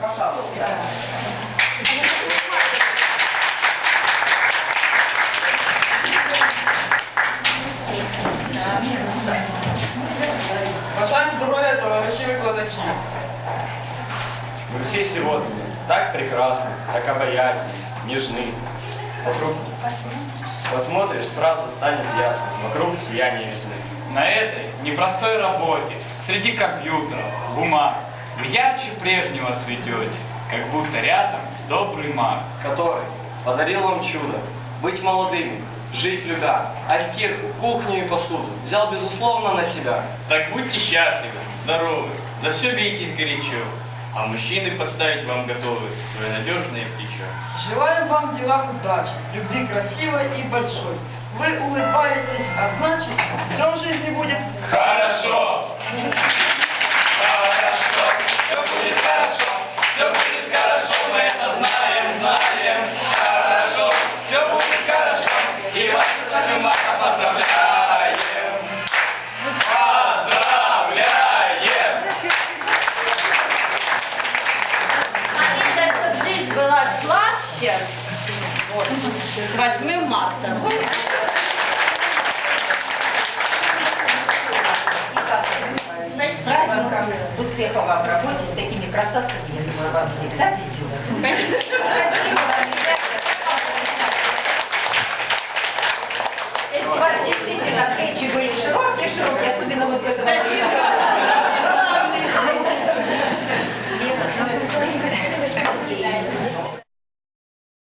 Пожалуйста. Бажаю здоров'я, товариші викладачі. Вы все сегодня так прекрасны, так обаятельны, нежны. Вокруг посмотришь, сразу станет ясно. Вокруг сияние весны. На этой непростой работе, среди компьютеров, бумаг, вы ярче прежнего цветете, как будто рядом добрый маг. Который подарил вам чудо. Быть молодыми, жить любя. А стирку, кухню и посуду взял безусловно на себя. Так будьте счастливы, здоровы, за все бейтесь горячо, а мужчины подставить вам готовы свое надежное плечо. Желаем вам в делах удачи, любви красивой и большой. Вы улыбаетесь, а значит, все в жизни будет Хорошо! Слаще, вот, 8 марта. Успехов вам в работе, с такими красавцами, я думаю, вам всегда везет.